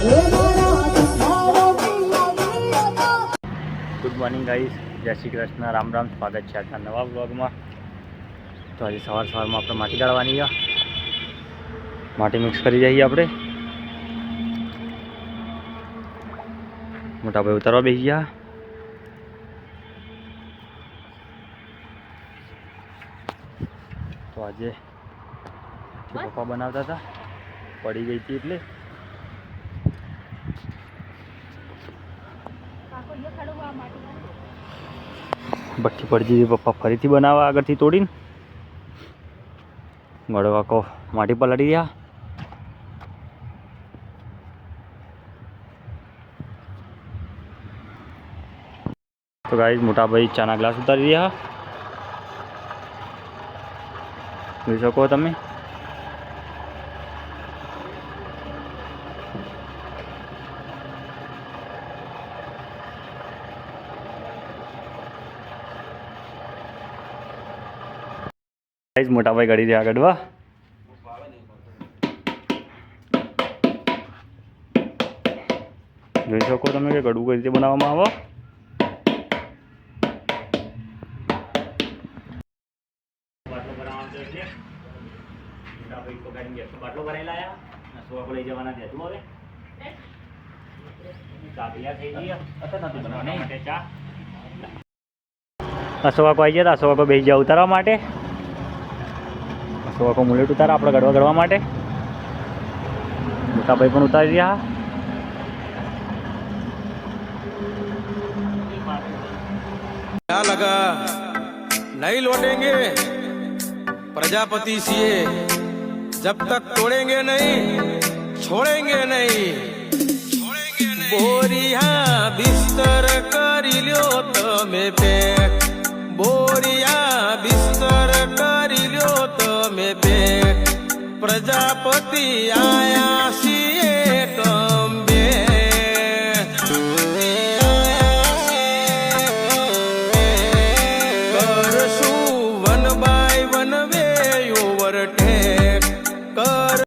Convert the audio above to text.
Good morning guys જય શ્રી કૃષ્ણ. રામ રામ. સ્વાગત છે આજના નવા બ્લોગમાં તો આજે સવાર સવારમાં આપણે માટી કાઢવાની છે. માટી મિક્સ કરી જઈએ આપણે. મોટા ભાઈ ઉતારવા બેસી ગયા. તો આજે પપ્પા બનાવતા હતા. પડી ગઈ હતી એટલે ભઠ્ઠી પડી જઈ પપ્પા ફરીથી બનાવવા આગળથી તોડીને. ગળવાકો માટી પલાડી રહ્યા. તો ગાઈ મોટા ભાઈ ચાના ગ્લાસ ઉતારી રહ્યા. જોઈ શકો તમે? ગાઈઝ મોટા ભાઈ ગળી રહ્યા ગઢવા જોઈ શકો તમે કે ગળું કઈ રીતે બનાવવામાં આવે? બાટલો ભરાઈ લાયા અને સોકો લઈ જવાના હવે. અસવાકો આવી ગયા હતા. અસવાકો બેસી ગયા ઉતારવા માટે. અસવાકો મુલેટ ઉતારા આપણે ગળવા ગળવા માટે મોટા ભાઈ પણ ઉતારી રહ્યા क्या लगा नहीं लौटेंगे प्रजापति सीए जब तक तोड़ेंगे नहीं छोड़ेंगे नहीं બોરિયા બિસ્તર કરી લ્યો તમે પેક બોરિયા બિસ્તર પ્રજાપતિ આયા